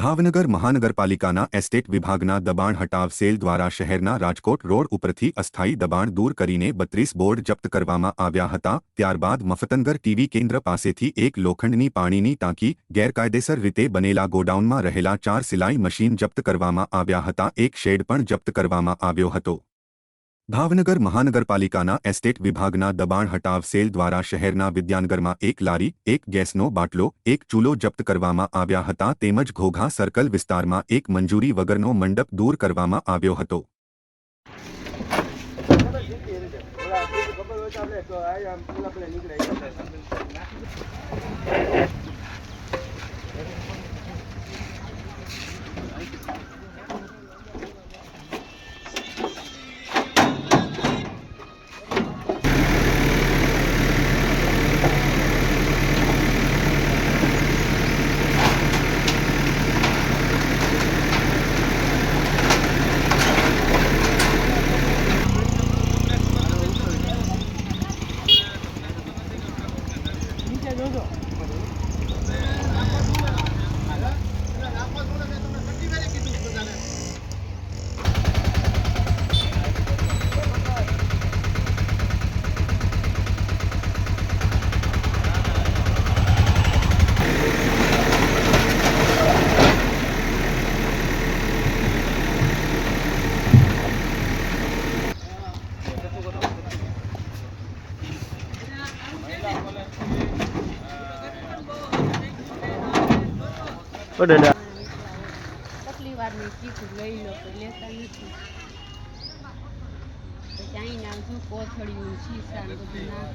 ભાવનગર મહાનગરપાલિકાના એસ્ટેટ વિભાગના દબાણ હટાવ સેલ દ્વારા શહેરના રાજકોટ રોડ ઉપરથી અસ્થાયી દબાણ દૂર કરીને બત્રીસ બોર્ડ જપ્ત કરવામાં આવ્યા હતા. ત્યારબાદ મફતનગર ટીવી કેન્દ્ર પાસેથી એક લોખંડની પાણીની ટાંકી ગેરકાયદેસર રીતે બનેલા ગોડાઉનમાં રહેલા ચાર સિલાઈ મશીન જપ્ત કરવામાં આવ્યા હતા. એક શેડ પણ જપ્ત કરવામાં આવ્યો હતો. ભાવનગર મહાનગરપાલિકાના એસ્ટેટ વિભાગના દબાણ હટાવ સેલ દ્વારા શહેરના વિદ્યાનગરમાં એક લારી, એક ગેસનો બાટલો, એક ચૂલો જપ્ત કરવામાં આવ્યા હતા તેમજ ઘોઘા સર્કલ વિસ્તારમાં એક મંજૂરી વગરનો મંડપ દૂર કરવામાં આવ્યો હતો. 不用走 કેટલી વાર મેં લઈ લો લેતા નથી. પછી અહીં નામ શું કોથળિયું શીશા બધું નાખ.